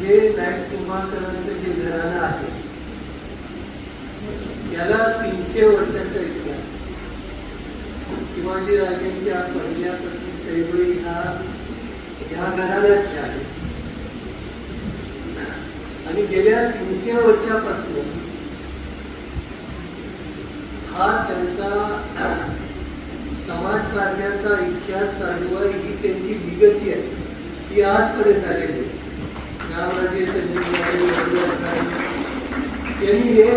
हे बँक निंबाळकरांचं जे घराणं आहे याला तीनशे वर्षाचा इतिहास. शिवाजी राजेंच्या पहिल्या पत्नी सैबळी हा ह्या घराण्याचे आहे आणि गेल्या तीनशे वर्षापासून हा त्यांचा समाजकारण्याचा इतिहास चालू आहे ही त्यांची लिगसी आहे. ती आजपर्यंत आलेली आहे. त्यांनी हे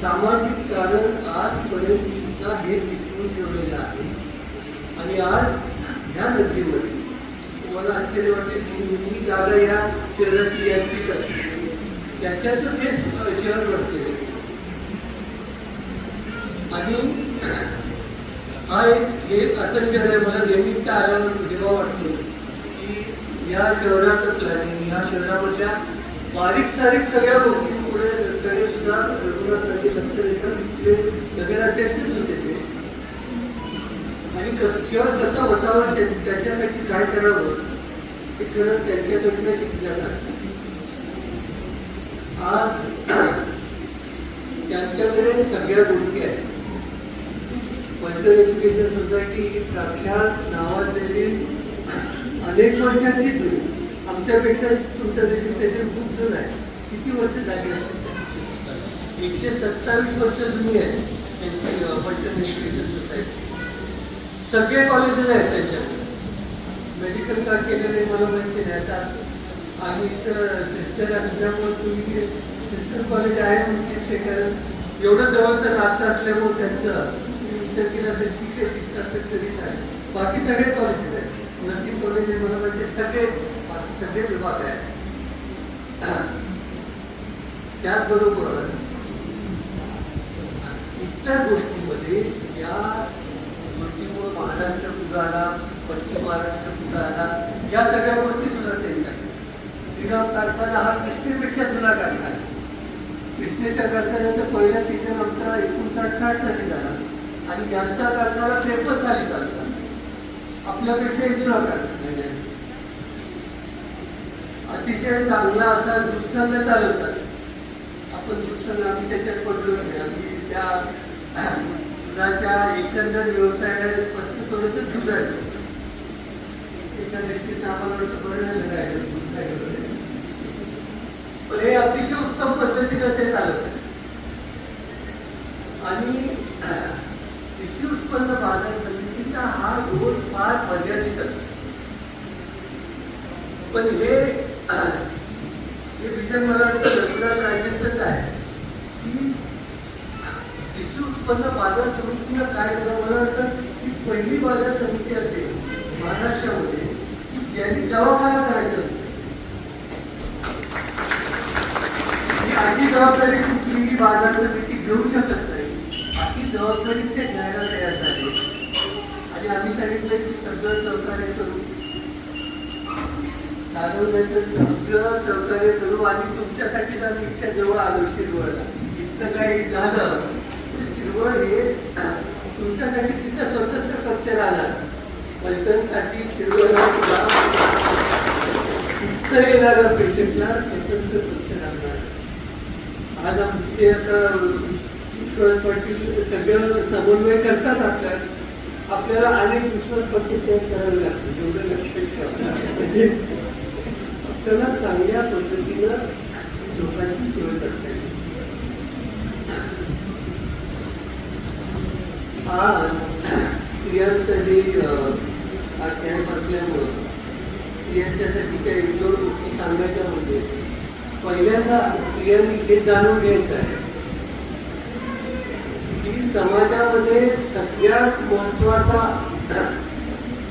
सामाजिक कारण आजपर्यंत सुद्धा हे टिकवून ठेवलेलं आहे आणि आज ह्या नदीवर तुम्हाला आश्चर्य वाटते की ही जागा या शहराची यांचीच असते. त्याच्यातच हे शहर बसलेले आणि हा एक असं शहर आहे मला नेहमी आल्यावर जेव्हा वाटतो. या शहराचं प्लॅनिंग या शहरामधल्या बारीक सारीक सगळ्या गोष्टी पुढे कडे सुद्धा रघुनाथांचे लक्ष देतात. तिथले नगराध्यक्षच होते ते आणि कस शहर कसं बसावं शे- त्याच्यासाठी काय करावं ते खरं त्यांच्याकडनं शिकण्यासारखं. आज त्यांच्याकडे सगळ्या गोष्टी आहेत. पल्टन एज्युकेशन सोसायटी ही प्रख्यात नावाजलेली अनेक वर्षांची तुम्ही आमच्यापेक्षा तुमचं रजिस्ट्रेशन खूप जुनं आहे. किती वर्ष झाली असतील एकशे सत्तावीस वर्ष जुनी आहे त्यांची अं, एज्युकेशन सोसायटी सगळे कॉलेजेस आहेत त्यांच्याकडे. मेडिकल का केलेले मला माहिती नाही आता आम्ही तर सिस्टर असल्यामुळे तुम्ही सिस्टर कॉलेज आहे म्हणजे ते कारण एवढं जवळचं नातं असल्यामुळे त्यांचं विचार केला असेल तिकडे आहे असेल तरी नाही बाकी सगळे कॉलेजेस आहेत. नर्सिंग कॉलेज आहे मला सगळे बाकी सगळे विभाग आहेत. त्याचबरोबर इतर गोष्टींमध्ये या गोष्टीमुळे महाराष्ट्र पुढे आला पश्चिम महाराष्ट्र पुढे आला या सगळ्या गोष्टी सुद्धा त्यांच्या श्रीराम कारखाना हा कृष्णेपेक्षा जुना कारखाना कृष्णेच्या कारखान्याचा पहिला सीझन आमचा एकोणसाठ साठ साली झाला. आणि यांचा कारखाना त्रेपन्न साली चालला आपल्यापेक्षा इथून होतात. अतिशय चांगला असा दुसऱ्यांदा चालवतात. आपण दुसऱ्यांना आम्ही त्याच्यात पडलो नाही. आम्ही त्या दुधाच्या एकंदर व्यवसायापासून थोडंसं आहे. एका दृष्टीनं आम्हाला बरं झालं आहे. पण हे अतिशय उत्तम पद्धतीनं ते चालवतात आहे आणि कृषी उत्पन्न बाजार समितीचा हा रोल फार मर्यादित असतो पण हे हे विजन मला वाटतं रघुनाथ राजेंचंच आहे की कृषी उत्पन्न बाजार समितीनं काय केलं मला वाटतं की पहिली बाजार समिती असेल महाराष्ट्रामध्ये की ज्यांनी दवाखाना करायचा होता. ही अशी जबाबदारी कुठलीही बाजार समिती घेऊ शकत नाही. अशी जबाबदारी ते घ्यायला तयार झाले आणि आम्ही सांगितलं की सगळं सहकार्य करू. चालवण्याचं सगळं सहकार्य करू आणि तुमच्यासाठी आम्ही इतक्या जवळ आलो शिरवळला. इतकं काही झालं. शिरवळ हे तुमच्यासाठी तिथं स्वतंत्र कक्ष राहणार पैठणसाठी शिरवळला तिथं इथं येणाऱ्या पेशंटला स्वतंत्र कक्ष राहणार आज आमचे आता विश्वास पाटील सगळं समन्वय करतात आपल्या आपल्याला अनेक विश्वास पाटील तयार करावे लागते जेवढं लक्षात ठेवा. म्हणजे आपल्याला चांगल्या पद्धतीनं लोकांची सोय करता येईल. आज स्त्रियांचं जे अं, हा कॅम्प असल्यामुळं स्त्रियांच्यासाठी काही दोन गोष्टी सांगायच्या म्हणजे पहिल्यांदा स्त्रियांनी हे जाणून घ्यायचं आहे. की समाजामध्ये सगळ्यात महत्त्वाचा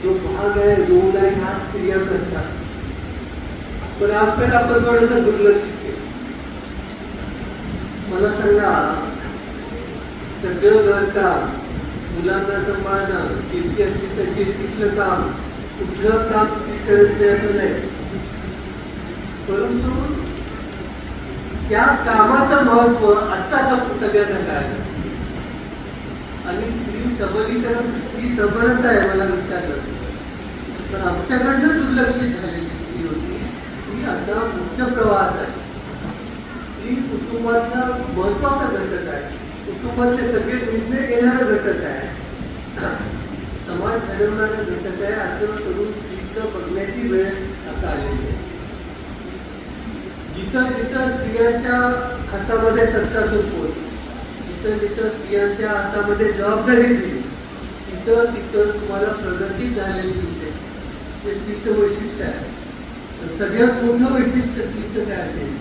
जो भाग आहे रोल आहे हा स्त्रिया करतात. पण आपण आपण थोडंसं दुर्लक्षित केलं. मला सांगा सगळं घरकाम मुलांना सांभाळणं शेती असली तर शेतीतलं काम कुठलं काम स्त्री करत नाही असं नाही. परंतु त्या कामाचं महत्त्व आत्ता सग- सगळ्यांना काय आणि स्त्री सबलीकरण स्त्री सबळच आहे मला विचारलं. पण आमच्याकडनं दुर्लक्षित झालेली स्त्री होती मुख्य प्रवाहात आहे. ती कुटुंबातला महत्त्वाचा घटक आहे. कुटुंबातले सगळे निर्णय घेणारा घटक आहे. समाज घडवणारा घटक आहे असं करून स्त्रीचं बघण्याची वेळ आता आलेली आहे. जिथं जिथं स्त्रियांच्या हातामध्ये सत्ता सोपवत जिथं जिथं स्त्रियांच्या हातामध्ये जबाबदारी दिली. तिथं तिथं तुम्हाला प्रगती झालेली दिसते ते स्त्रीचं वैशिष्ट्य आहे. तर सगळ्यात मोठं वैशिष्ट्य स्त्रीचं काय असेल?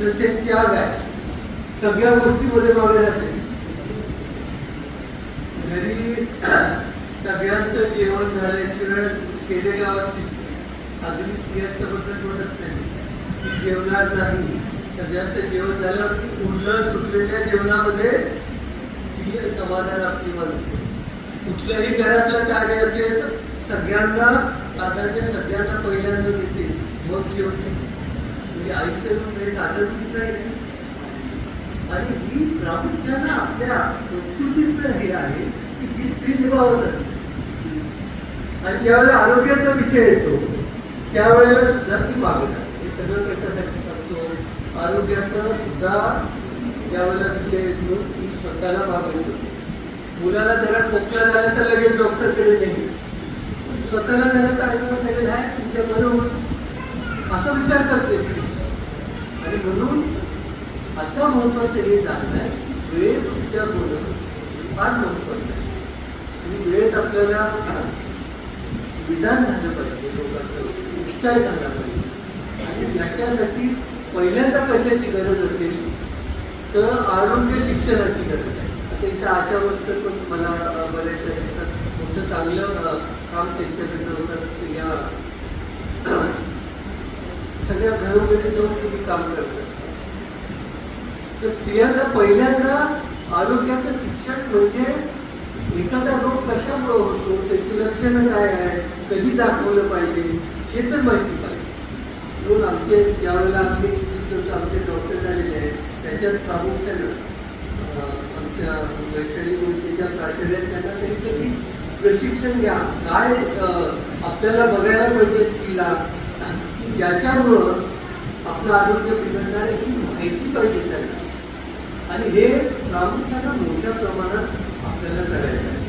तर ते त्याग आहे. सगळ्या गोष्टीमध्ये मागे जाते घरी सगळ्यांचं जेवण झाल्याशिवाय खेडेगावात दिसते अगदी स्त्रियांचं बद्दल म्हणत नाही. ती जेवणार नाही. सगळ्यांचं जेवण झालं की उरलं सुटलेल्या जेवणामध्ये ती समाधान आपली मानते कुठल्याही घरातलं कार्य असेल तर सगळ्यांना प्राधान्य सगळ्यांना पहिल्यांदा देते. मग शेवटी म्हणजे आईचं रूप हे साधन नाही आणि ही प्रामुख्यानं आपल्या संस्कृतीचं हे आहे की ही स्त्री निभावत असते. आणि ज्यावेळेला आरोग्याचा विषय येतो त्यावेळेला सुद्धा ती मागणार सगळं कशासाठी सांगतो आरोग्याचा सुद्धा त्यावेळेला विषय घेऊन ती स्वतःला मागवतो मुलाला जरा खोकला झाला तर लगेच डॉक्टरकडे नाही स्वतःला झालं तर ऐकलं सगळं आहे तुमच्या बरोबर. असा विचार करतेस स्त्री आणि म्हणून आता महत्वाचं हे झालं आहे वेळ तुमच्या बोलणं फार महत्वाचं आहे. आणि वेळेत आपल्याला विधान झालं पाहिजे लोकांचं उपचार झाला पाहिजे. आणि त्याच्यासाठी पहिल्यांदा कशाची गरज असेल तर आरोग्य शिक्षणाची गरज आहे. आता इथं आशा वर्कर पण मला बऱ्याचशा दिसतात. मोठं चांगलं काम त्यांच्याकडनं होतात. या सगळ्या घरोघरी जाऊन तुम्ही काम करत असता. तर स्त्रियांना पहिल्यांदा आरोग्याचं शिक्षण म्हणजे एखादा रोग कशामुळे होतो त्याची लक्षणं काय आहे कधी दाखवलं पाहिजे हे तर माहिती दोन म्हणून आमचे ज्यावेळेला आम्ही आमचे डॉक्टर झालेले आहेत त्याच्यात प्रामुख्यानं आमच्या वैशाली गोष्टीच्या प्राचार्यात त्यांना सांगितलं की प्रशिक्षण घ्या काय आपल्याला बघायला पाहिजे स्त्रीला. की ज्याच्यामुळं आपलं आरोग्य बिघडणार आहे ही माहिती पाहिजे त्यांना. आणि हे प्रामुख्यानं मोठ्या प्रमाणात आपल्याला करायचं आहे.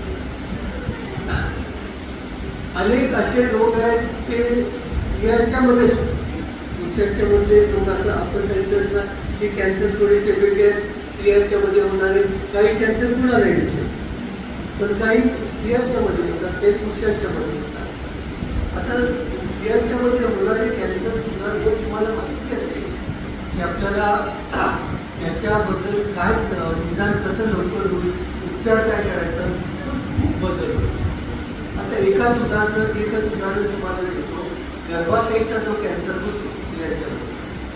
अनेक असे रोग आहेत ते यांच्यामध्ये पुरुषांच्या मधले रोग आता आपण की कॅन्सर थोडेसे वेगळे आहेत. स्त्रियांच्या मध्ये होणारे काही कॅन्सर पुन्हा नाही. पण काही स्त्रियांच्या मध्ये होतात काही पुरुषांच्या मध्ये होतात. आता स्त्रियांच्या मध्ये होणारे कॅन्सर सुद्धा जर तुम्हाला माहिती असते की आपल्याला याच्याबद्दल काय निदान कसं लवकर होईल उपचार काय करायचा खूप बदल होईल आता एकाच उदाहरण एकच उदाहरण तुम्हाला देतो. गर्भाशयाचा जो कॅन्सर होतो स्त्रियांच्यामध्ये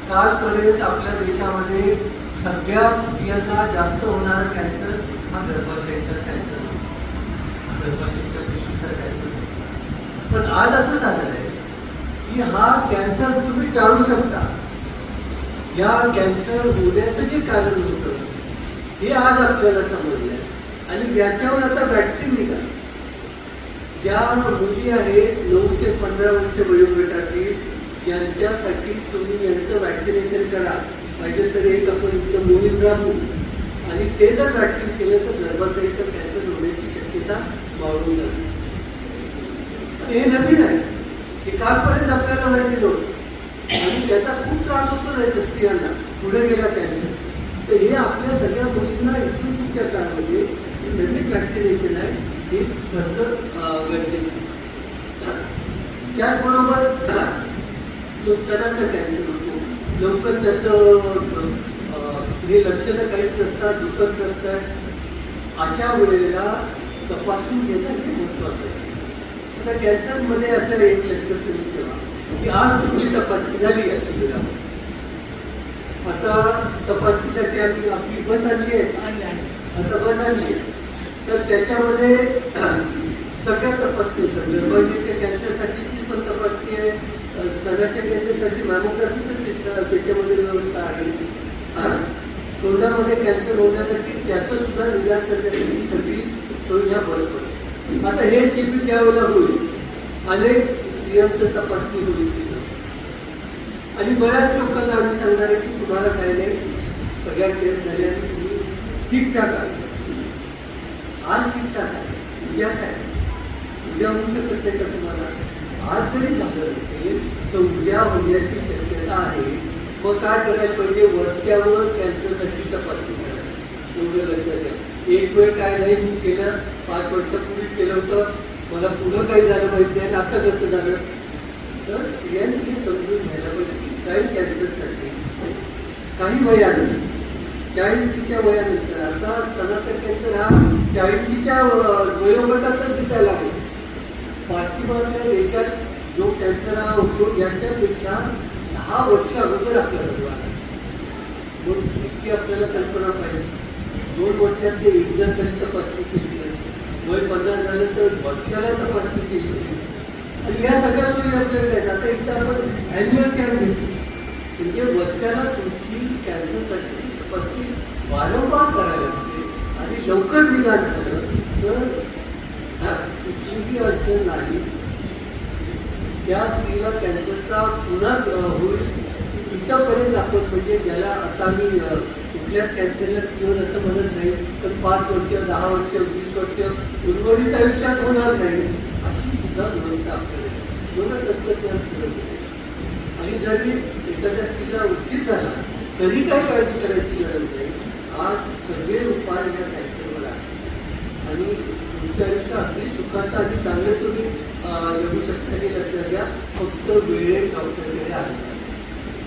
कालपर्यंत आपल्या देशामध्ये सगळ्यात स्त्रियांना जास्त होणारा कॅन्सर हा गर्भाशयाचा कॅन्सर गर्भाशयाच्या पेशीचा कॅन्सर पण आज असं झालं आहे की हा कॅन्सर तुम्ही टाळू शकता. या कॅन्सर होण्याचं जे कारण होतं हे आज आपल्याला समजलं आहे. आणि याच्यावर आता वॅक्सिन निघाली. ज्या मुली आहेत नऊ ते पंधरा वर्ष वयोगटातील यांच्यासाठी तुम्ही यांचं वॅक्सिनेशन करा. पाहिजे तर एक आपण इथं मोहीम राहू आणि ते जर वॅक्सिन केलं तर गर्भाशयाचं कॅन्सर होण्याची शक्यता वाढून जाते. हे नवीन आहे. हे कालपर्यंत आपल्याला माहिती नव्हतं. आणि त्याचा खूप त्रास होतो नाही स्त्रियांना. पुढे गेला कॅन्सर तर हे आपल्या सगळ्या मुलींना इथून पुढच्या काळामध्ये नवीन वॅक्सिनेशन आहे. हे खरं गरजेचं त्याचबरोबर जो स्तनाचा कॅन्सर होतो. लवकर त्याचं हे लक्षणं काहीच नसतात दुखत नसतात. अशा वेळेला तपासून घेणं हे महत्वाचं आहे. आता कॅन्सरमध्ये असं एक लक्षात तुम्ही ठेवा की आज तुमची तपासणी झाली आहे. शिबिरामध्ये आता तपासणीसाठी आम्ही आपली बस आणली आहे. आता बस आणली आहे. तर त्याच्यामध्ये सगळ्या तपासणी गर्भाशयाच्या कॅन्सरसाठीची पण तपासणी आहे. स्तनाच्या कॅन्सरसाठी मॅमोग्राफी तिथं त्याच्यामध्ये व्यवस्था आहे. तोंडामध्ये कॅन्सर होण्यासाठी त्याचं सुद्धा इलाज करण्यासाठी सगळी सुविधा बरं पडते आता हे शिबिर त्यावेळेला होईल. अनेक स्त्रियांचं तपासणी होईल तिथं. आणि बऱ्याच लोकांना आम्ही सांगणार आहे की तुम्हाला काय नाही सगळ्या टेस्ट झाल्या आणि तुम्ही ठीकठाक आहे आज ठीकठाक आहे उद्या काय? उद्या होऊ शकत नाही का तुम्हाला? आज जरी झालं असेल तर उद्या होण्याची शक्यता आहे. मग काय करायला पाहिजे? वरच्यावर कॅन्सरसाठी तपासणी करायची एवढं लक्षात घ्या एक वेळ काय नाही मी केलं. पाच वर्षापूर्वी केलं होतं. मला पुढं काही झालं माहिती नाही. आता कसं झालं तर स्त्रियांनी हे समजून घ्यायला पाहिजे. काही कॅन्सरसाठी. काही वयानंतर. चाळीसीच्या वयानंतर. आता स्तनाचा कॅन्सर हा चाळीशीच्या वयोगटातच दिसायला लागला. पाश्चिमात्य देशात जो कॅन्सर हा होतो यांच्यापेक्षा दहा वर्ष अगोदर आपल्याला तो आहे इतकी आपल्याला कल्पना पाहिजे. दोन वर्षात ते एकदा तपासणी केली वय पन्नास झालं तर वर्षाला तपासणी केली आणि या सगळ्या सोयी आपल्याकडे आहेत. आता एकदा आपण ॲन्युअल कॅम्प घेतो म्हणजे वर्षाला तुमची कॅन्सरसाठी तपासणी वारंवार करायला लागते आणि लवकर निदान झालं तर कुठलीही अडचण नाही. त्या स्त्रीला कॅन्सरचा पुन्हा होईल इथंपर्यंत आपण म्हणजे ज्याला आता मी कुठल्याच कॅन्सरला क्युअर असं म्हणत नाही तर पाच वर्ष दहा वर्ष वीस वर्ष उर्वरित आयुष्यात होणार नाही अशी सुद्धा व्यवस्था आपल्याला एवढं तंत्रज्ञान आणि गेलंय. आणि जरी एखाद्या स्त्रीला उशीर झाला तरी काय काळजी करायची गरज नाही. आज सगळे उपाय या कॅन्सरवर आहेत. आणि तुमच्या आयुष्य अगदी सुखाचं आणि चांगलं तुम्ही अं, जगू शकता हे लक्षात घ्या फक्त वेळेत डॉक्टरकडे आहे.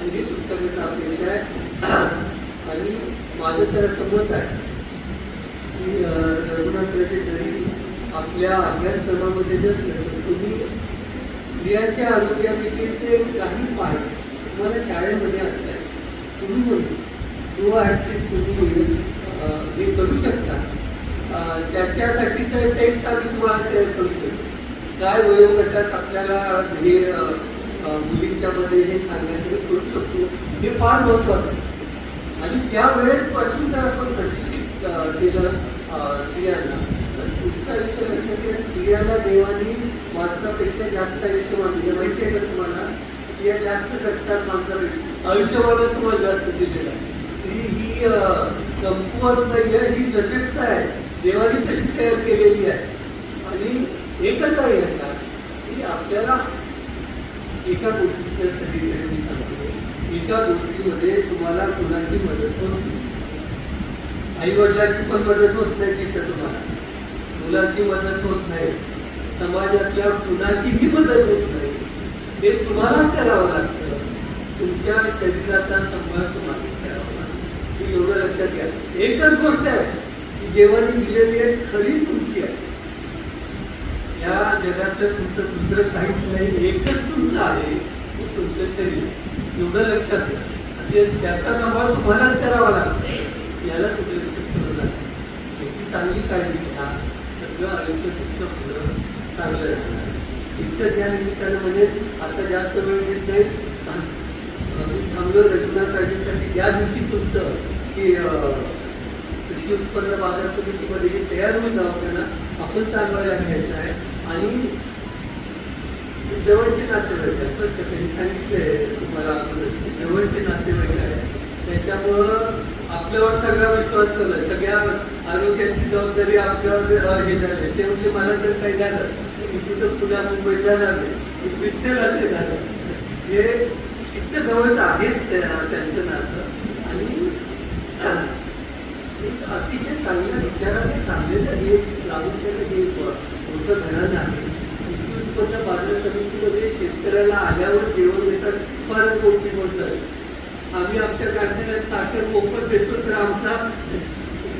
आणि ही तुमच्याकडनं अपेक्षा आहे. आणि माझं तर असं मत आहे. की अं, जरी आपल्या अभ्यासक्रमामध्ये नसलं तर तुम्ही स्त्रियांच्या आरोग्याविषयीचे काही पाहिजे तुम्हाला शाळेमध्ये असतात. तुम्ही म्हणून किंवा ॲटलीस्ट तुम्ही हे करू शकता. त्याच्यासाठीचं टेक्स्ट आम्ही तुम्हाला तयार करू काय वयोगटात आपल्याला हे मुलींच्या मध्ये हे सांगायचं करू शकतो हे फार महत्वाचं आहे. आणि त्या वेळेपासून जर आपण प्रशिक्षित केलं स्त्रियांना तर तुमचं आयुष्य लक्षात घ्या स्त्रियाला देवानी माणसापेक्षा जास्त आयुष्य मानले म्हणजे माहिती आहे का तुम्हाला? स्त्रिया जास्त जगतात माणसापेक्षा आयुष्यमानात तुम्हाला जास्त दिलेलं आहे. स्त्री ही कमकुवत नाही ही सशक्त आहे. देवाने तशी तयार केलेली आहे? आणि एकच आहे आता की आपल्याला एका गोष्टीच्या सगळीकडे मी सांगतो. एका गोष्टीमध्ये तुम्हाला कुणाची मदत होत नाही. आई वडिलांची पण मदत होत नाही तिथं तुम्हाला. मुलाची मदत होत नाही. समाजातल्या कुणाचीही मदत होत नाही. हे तुम्हालाच करावं लागतं. तुमच्या शरीराचा संभाळ तुम्हालाच करावा लागतो. एवढं लक्षात घ्या. एकच गोष्ट आहे. देवाने दिलेली आहे खरी तुमची आहे. या जगातलं तुमचं दुसरं काहीच नाही एकच तुमचं आहे की तुमचं शरीर. एवढं लक्षात घ्या. ते त्याचा सांभाळ तुम्हालाच करावा लागतो. याला कुठे याची चांगली काळजी घ्या. सगळं आयुष्य तुमचं पुढं चांगलं राहणार. इतकंच या निमित्तानं म्हणजे आता जास्त वेळ घेत नाही. चांगलं रचना रघुनाथ या दिवशी तुमचं की कृषी उत्पन्न बाजार समितीमध्ये जे तयार होऊन दवाखाना आपण चालवायला घ्यायचा आहे. आणि जवळचे नातेवाईक आहेत बरं का त्यांनी सांगितलंय तुम्हाला आपण जवळचे नातेवाईक आहेत. त्याच्यामुळं आपल्यावर सगळा विश्वास ठेवला सगळ्या आरोग्याची जबाबदारी आपल्यावर हे झाले. ते म्हणजे मला जर काही झालं मी तिथं पुण्या मुंबईत जाणार नाही. मी ते झालं हे इतकं जवळच आहेच त्यांचं नातं. एक अतिशय चांगल्या विचाराने चांगले हे केलं हे मोठं घराणं आहे. कृषी उत्पन्न बाजार समितीमध्ये शेतकऱ्याला आल्यावर जेवण देतात फारच गोष्टी म्हणतात. आम्ही आमच्या कारखान्यात साखर मोफत देतो तर आमचा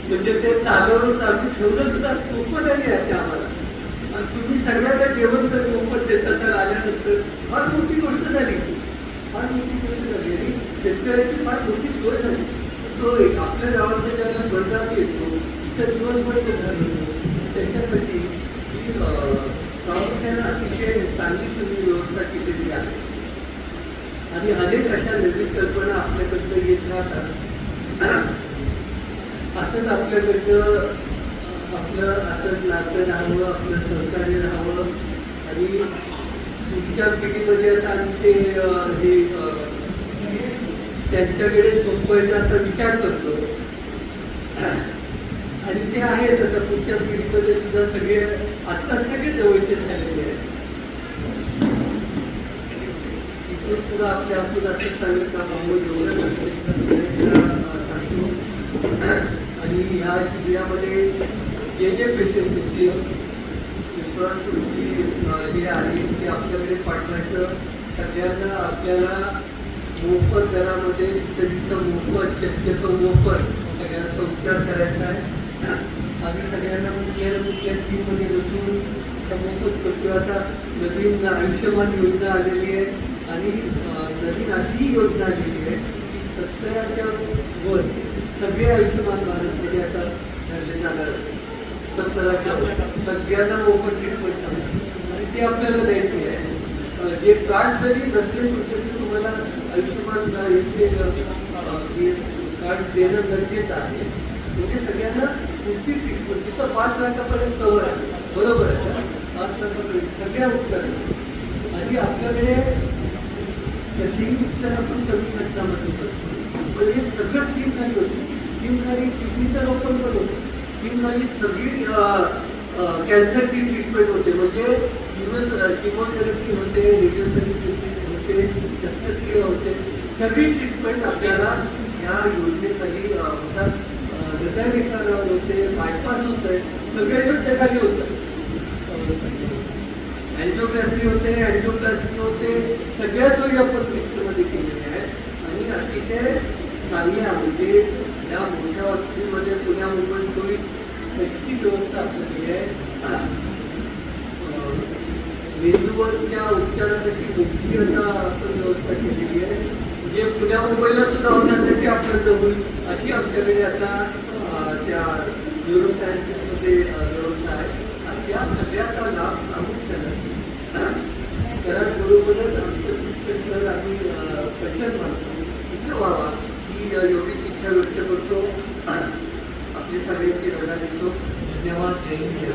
म्हणजे ते चालवून आम्ही ठेवलं सुद्धा सोपं नाही आहे आम्हाला. आणि तुम्ही सगळ्यांना जेवण जर मोफत देत असाल आल्यानंतर. फार मोठी गोष्ट झाली. ती. फार मोठी गोष्ट झाली आणि शेतकऱ्याची फार मोठी सोय झाली. तो एक आपल्या गावातल्या ज्याला हो, बळगाव येतो तर दिवसभर तो घर येतो त्याच्यासाठी ही अं, अतिशय चांगली तुम्ही व्यवस्था केलेली आहे. आणि अनेक अशा नवीन कल्पना आपल्याकडनं येत राहतात. असंच आपल्याकडनं आपलं असंच नातं राहावं आपलं सहकार्य राहावं. आणि पुढच्या पिढीमध्ये आता आम्ही ते हे त्यांच्याकडे सोपवायचा आता विचार करतो. आणि ते आहेत आता पुढच्या पिढीमध्ये सुद्धा सगळे आता सगळे जवळचे झालेले आहेत. इथून सुद्धा आपल्या आपण असं चांगलं काम एवढं सांगतो. आणि ह्या शिबिरामध्ये जे जे पेशंट होते विश्वास हे आहे की आपल्याकडे पाठवायचं सगळ्यांना आपल्याला मोफत दरामध्ये तिथं मोफत शक्यतो मोफत. सगळ्यांचा उपचार करायचा आहे. आम्ही सगळ्यांना मुख्य मुख्य स्कीममध्ये बसून त्या मोफत करतो आता नवीन आयुष्यमान योजना आलेली आहे आणि नवीन अशी योजना आलेली आहे की सत्तराच्या वर सगळे आयुष्यमान भारतमध्ये आता ठरले जाणार आहे. सत्तराच्या वर. सगळ्यांना मोफत ट्रीटमेंट आणि ते आपल्याला द्यायचे आहे. जे कार्ड जरी नसले तुमचे तुम्हाला आयुष्यमान हे कार्ड देणं गरजेचं आहे. म्हणजे सगळ्यांना पुढची ट्रीटमेंट तिथं पाच लाखापर्यंत कवर आहे. बरोबर आहे पाच लाखापर्यंत. सगळ्या उत्तर. आणि आपल्याकडे तशीही उपचार आपण कमी खर्चामध्ये करतो. पण हे सगळं स्कीम खाली होती. स्कीम खाली किडनीचं रोपण पण होतं. स्कीम खाली सगळी कॅन्सरची ट्रीटमेंट होते. म्हणजे किमोथेरपी होते रेडिओथेरपी होते शस्त्रक्रिया होते सगळी ट्रीटमेंट आपल्याला या योजनेखाली होतात अं, हृदयविकार होते बायपास होत आहे सगळ्या योजनेखाली होतं अँजिओग्राफी होते अँजिओप्लास्टी होते सगळ्या सोयी आपण लिस्टमध्ये केलेल्या आहेत. आणि अतिशय चांगल्या म्हणजे या मोठ्या हॉस्पिटलमध्ये पुण्या मुंबईत सोयी तशी व्यवस्था आपल्याकडे आहे. मेंदूवरच्या उपचारासाठी मोठी आता आपण व्यवस्था केलेली आहे. जे पुण्या मुंबईला सुद्धा होणार त्याची आपल्याला होईल अशी आमच्याकडे आता त्या न्यूरोसायन्सेसमध्ये अं, व्यवस्था आहे. आणि त्या सगळ्याचा लाभ प्रामुख्याने त्याबरोबरच आमचं शिक्षण आम्ही प्रश्न मानतो इथं व्हावा ही अं, एवढीच इच्छा व्यक्त करतो. आपली सगळ्यांची रजा देतो धन्यवाद. जय हिंद. जय